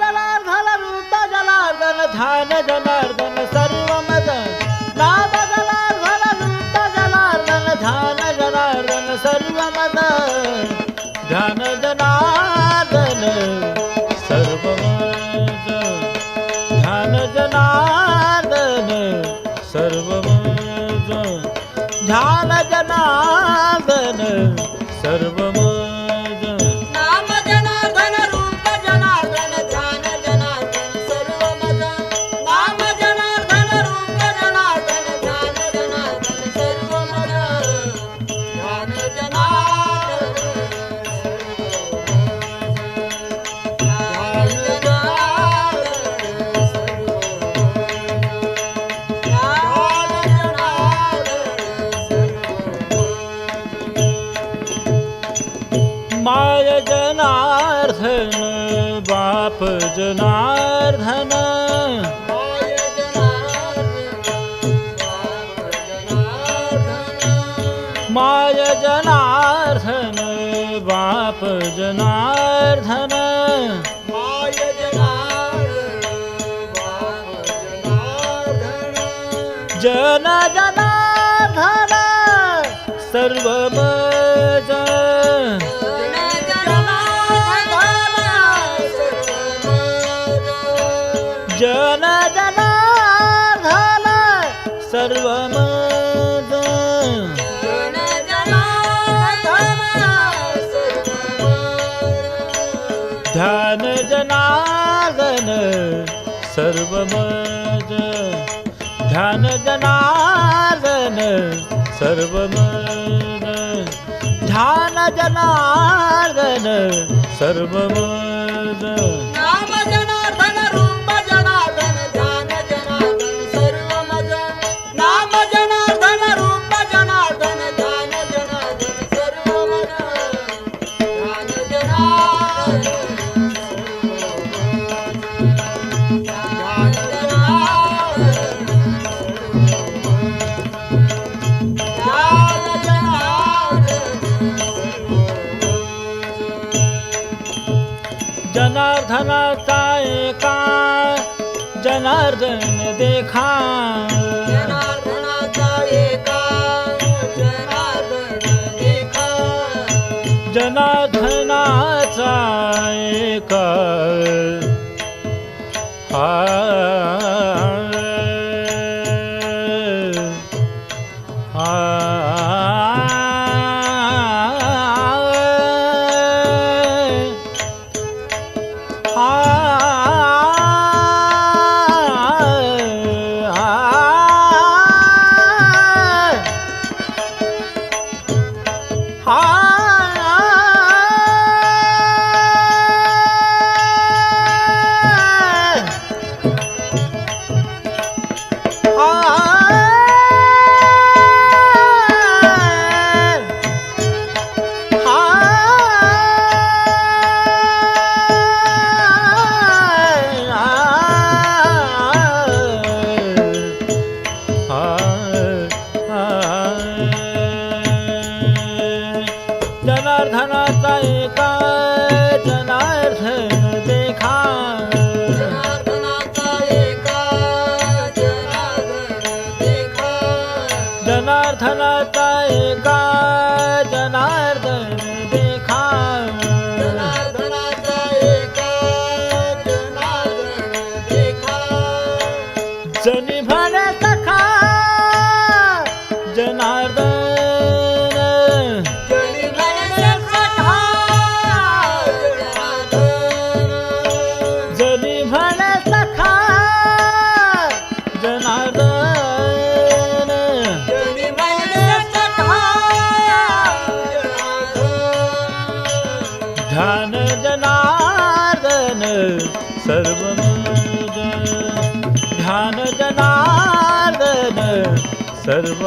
जनार्न वृ जनार्दन था न जनार સર્વ पाप जनार्दन माय जनार्दन बाप जनार्दन जन जनार्दन सर्व ध्यान जनागन सर्व मज ध्यान जनागन सर्व मज ध्यान जनागन सर्व जनार्दन काय का जनार्दन देखा। हाँ कथन तय का सर्व ध्यान जनार्दन सर्व